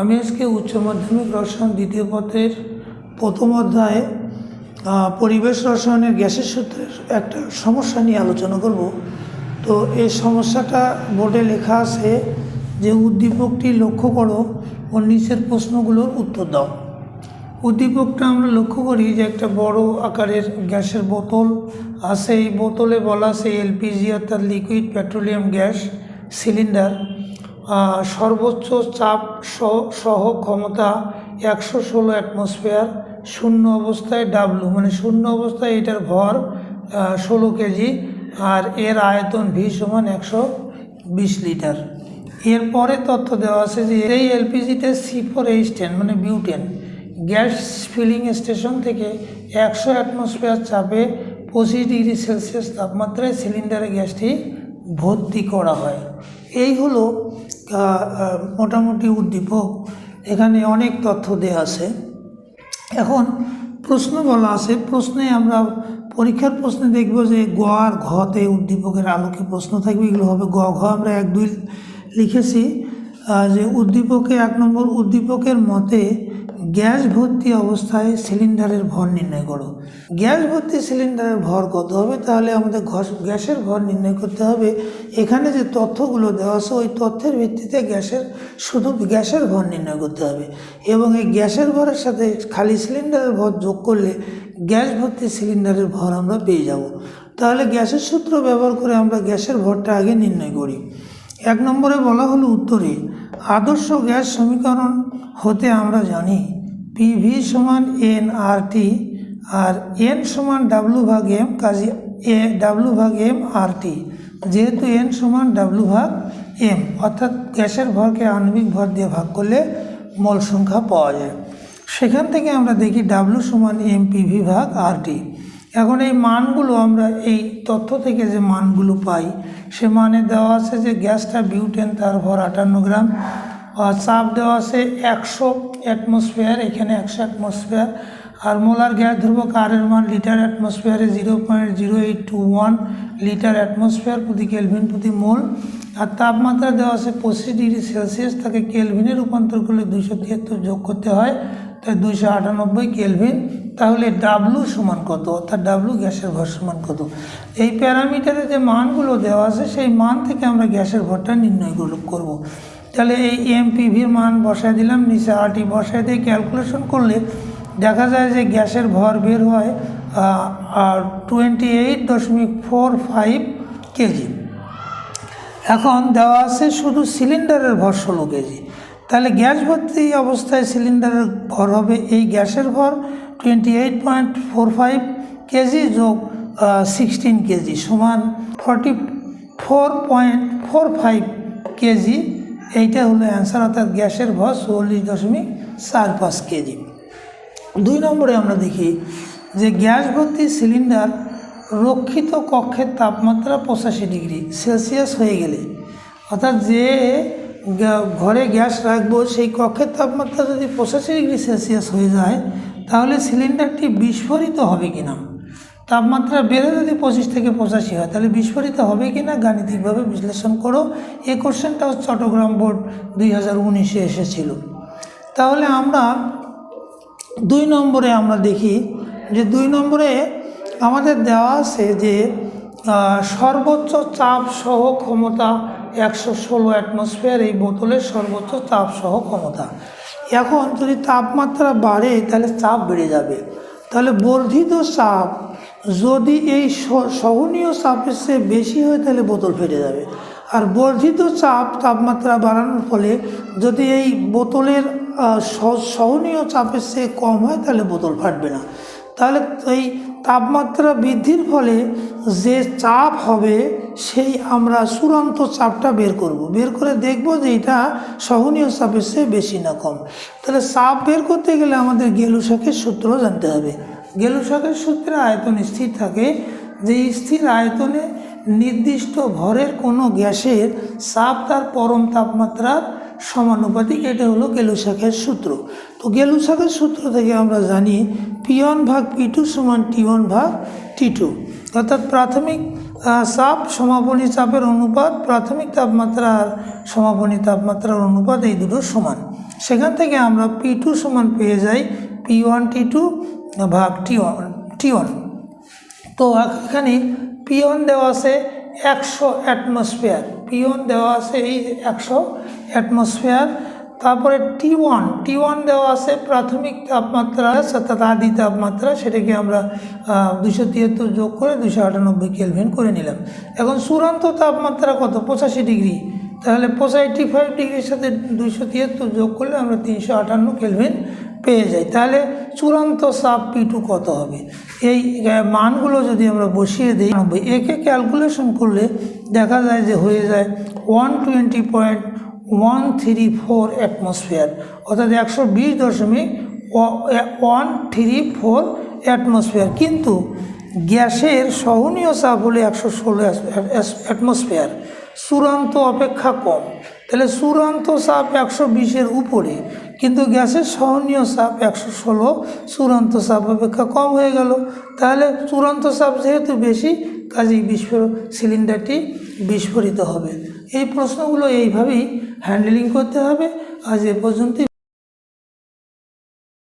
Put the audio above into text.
আমি আজকে উচ্চ মাধ্যমিক রসায়ন দ্বিতীয় পথের প্রথম অধ্যায়ে পরিবেশ রসায়নের গ্যাসের সূত্রের একটা সমস্যা নিয়ে আলোচনা করব। তো এই সমস্যাটা বোর্ডে লেখা আছে যে, উদ্দীপকটি লক্ষ্য করো ও নিচের প্রশ্নগুলোর উত্তর দাও। উদ্দীপকটা আমরা লক্ষ্য করি যে, একটা বড় আকারের গ্যাসের বোতল আছে। এই বোতলে বলা আছে এলপিজি অর্থাৎ লিকুইড পেট্রোলিয়াম গ্যাস সিলিন্ডার। সর্বোচ্চ চাপ সহ- ক্ষমতা একশো ষোলো অ্যাটমসফিয়ার শূন্য অবস্থায় ডাব্লু মানে শূন্য অবস্থায় এটার ভর ষোলো কেজি, আর এর আয়তন ভি সমান একশো বিশ লিটার। এরপরে তথ্য দেওয়া আছে যে এই এলপিজিতে সি ফোর এইচ টেন মানে বিউটেন গ্যাস ফিলিং স্টেশন থেকে একশো অ্যাটমসফিয়ার চাপে পঁচিশ ডিগ্রি সেলসিয়াস তাপমাত্রায় সিলিন্ডারে গ্যাসটি ভর্তি করা হয়। এই হলো মোটামুটি উদ্দীপক। এখানে অনেক তথ্য দেয়া আছে। এখন প্রশ্ন বলা আছে, প্রশ্নে আমরা পরীক্ষার প্রশ্নে দেখব যে গ আর ঘতে উদ্দীপকের আলোকে প্রশ্ন থাকবে, এগুলো হবে গ, ঘ আমরা এক দুই লিখেছি। যে উদ্দীপকে এক নম্বর, উদ্দীপকের মতে গ্যাস ভর্তি অবস্থায় সিলিন্ডারের ভর নির্ণয় করো। গ্যাস ভর্তি সিলিন্ডারের ভর কত হবে? তাহলে আমাদের গ্যাসের ভর নির্ণয় করতে হবে। এখানে যে তথ্যগুলো দেওয়া আছে, ওই তথ্যের ভিত্তিতে গ্যাসের শুধু গ্যাসের ভর নির্ণয় করতে হবে। এবং এই গ্যাসের ভরের সাথে খালি সিলিন্ডারের ভর যোগ করলে গ্যাস ভর্তি সিলিন্ডারের ভর আমরা পেয়ে যাব। তাহলে গ্যাসের সূত্র ব্যবহার করে আমরা গ্যাসের ভরটা আগে নির্ণয় করি। এক নম্বরে বলা হলো উত্তরে, আদর্শ গ্যাস সমীকরণ হতে আমরা জানি পিভি সমান এন আর টি আর এন সমান ডাব্লু ভাগ এম কাজে এ ডাব্লু ভাগ এম আর টি যেহেতু এন সমান ডাব্লু ভাগ এম অর্থাৎ গ্যাসের ভরকে আণবিক ভর দিয়ে ভাগ করলে মোল সংখ্যা পাওয়া যায়। সেখান থেকে আমরা দেখি ডাব্লু সমান এম পিভি ভাগ আর টি এখন এই মানগুলো আমরা এই তথ্য থেকে যে মানগুলো পাই, সে মানে দেওয়া আছে যে গ্যাসটা বিউটেন তার ভর আটান্ন গ্রাম চাপ দেওয়া আছে একশো অ্যাটমসফিয়ার এখানে একশো অ্যাটমসফিয়ার আর মোলার গ্যাস ধ্রুবক আর এর মান litre অ্যাটমসফিয়ারে zero point zero eight two one litre atmosphere প্রতি কেলভিন প্রতি মোল। আর তাপমাত্রা দেওয়া আছে পঁচিশ ডিগ্রি সেলসিয়াস, তাকে কেলভিনে রূপান্তর করলে দুইশো তিয়াত্তর যোগ করতে হয়, তাই দুইশো আটানব্বই কেলভিন তাহলে ডাব্লু সমান কত? অর্থাৎ ডাব্লু গ্যাসের ভর সমান কত? এই প্যারামিটারে যে মানগুলো দেওয়া আছে, সেই মান থেকে আমরা গ্যাসের ভরটা নির্ণয় করব। তাহলে এই এমপিভির মান বসায় দিলাম, নিচে আরটি বসায় দিয়ে ক্যালকুলেশন করলে দেখা যায় যে গ্যাসের ভর বের হয় টোয়েন্টি এইট দশমিক ফোর ফাইভ কেজি। এখন দেওয়া আছে শুধু সিলিন্ডারের ভর ষোলো কেজি। তাহলে গ্যাস ভর্তি অবস্থায় সিলিন্ডারের ভর হবে এই গ্যাসের ভর twenty eight point four five KG যোগ সিক্সটিন কেজি সমান forty four point four five KG এইটা হলো অ্যান্সার অর্থাৎ গ্যাসের ভর চল্লিশ দশমিক চার পাঁচ কেজি। দুই নম্বরে আমরা দেখি যে গ্যাস ভর্তি সিলিন্ডার রক্ষিত কক্ষের তাপমাত্রা পঁচাশি ডিগ্রি সেলসিয়াস হয়ে গেলে, অর্থাৎ যে ঘরে গ্যাস রাখব সেই কক্ষের তাপমাত্রা যদি পঁচাশি ডিগ্রি সেলসিয়াস হয়ে যায়, তাহলে সিলিন্ডারটি বিস্ফোরিত হবে কি না তাপমাত্রা বেড়ে যদি পঁচিশ থেকে পঁচাশি হয়, তাহলে বিস্ফোরিত হবে কি না গাণিতিকভাবে বিশ্লেষণ করো। এই কোশ্চেনটাও চট্টগ্রাম বোর্ড দুই হাজার উনিশে এসেছিল। তাহলে আমরা দুই নম্বরে আমরা দেখি যে দুই নম্বরে আমাদের দেওয়া আছে যে সর্বোচ্চ চাপ সহ ক্ষমতা একশো ষোলো অ্যাটমসফিয়ার এই বোতলের সর্বোচ্চ চাপ সহ ক্ষমতা। এখন যদি তাপমাত্রা বাড়ে, তাহলে চাপ বেড়ে যাবে। তাহলে বর্ধিত চাপ যদি এই সহনীয় চাপের চেয়ে বেশি হয়, তাহলে বোতল ফেটে যাবে। আর বর্ধিত চাপ তাপমাত্রা বাড়ানোর ফলে যদি এই বোতলের সহনীয় চাপের চেয়ে কম হয়, তাহলে বোতল ফাটবে না। তাহলে এই তাপমাত্রা বৃদ্ধির ফলে যে চাপ হবে, সেই আমরা চূড়ান্ত চাপটা বের করব। বের করে দেখব যে এটা সহনীয় চাপের চেয়ে বেশি না কম। তাহলে চাপ বের করতে গেলে আমাদের গেলুশাকের সূত্র জানতে হবে। গেলুশাকের সূত্রে আয়তন স্থির থাকে, যে স্থির আয়তনে নির্দিষ্ট ভরের কোনো গ্যাসের চাপ তার পরম তাপমাত্রার সমানুপাতিক, এটা হলো গেলুশাকের সূত্র। তো গেলুশাকের সূত্র থেকে আমরা জানি পি ওয়ান ভাগ পি টু সমান টি ওয়ান ভাগ টি টু অর্থাৎ প্রাথমিক চাপ সমাপনী চাপের অনুপাত, প্রাথমিক তাপমাত্রা আর সমাপনী তাপমাত্রার অনুপাত এই দুটো সমান। সেখান থেকে আমরা পি টু সমান পেয়ে যাই পি ওয়ান টি টু ভাগ টি ওয়ান তো এখানে পি ওয়ান দেওয়া আছে একশো অ্যাটমসফিয়ার। পি ওয়ান দেওয়া আছে এই একশো অ্যাটমসফিয়ার। তারপরে টি ওয়ান টি ওয়ান দেওয়া আছে প্রাথমিক তাপমাত্রা আদি তাপমাত্রা, সেটাকে আমরা দুশো তিয়াত্তর যোগ করে দুশো আটানব্বই কেলভিন করে নিলাম। এখন চূড়ান্ত তাপমাত্রা কত? পঁচাশি ডিগ্রি। তাহলে পঁচাশি ফাইভ ডিগ্রির সাথে দুইশো তিয়াত্তর যোগ করলে আমরা তিনশো আটান্ন কেলভিন পেয়ে যাই। তাহলে চূড়ান্ত চাপ পি টু কত হবে? এই মানগুলো যদি আমরা বসিয়ে দিই, নব্বই। একে ক্যালকুলেশন করলে দেখা যায় যে হয়ে যায় one twenty point one three four atmosphere অর্থাৎ একশো বিশ দশমিক ওয়ান থ্রি ফোর অ্যাটমসফিয়ার কিন্তু গ্যাসের সহনীয় চাপ হলে একশো ষোলো অ্যাটমসফিয়ার চূড়ান্ত অপেক্ষা কম। তাহলে চূড়ান্ত চাপ একশো বিশের উপরে, কিন্তু গ্যাসের সহনীয় চাপ একশো ষোলো, চূড়ান্ত চাপ অপেক্ষা কম হয়ে গেল। তাহলে চূড়ান্ত চাপ যেহেতু বেশি, কাজেই বিস্ফোর, সিলিন্ডারটি বিস্ফোরিত হবে। এই প্রশ্নগুলো এইভাবেই হ্যান্ডেলিং করতে হবে। আজ এ পর্যন্তই।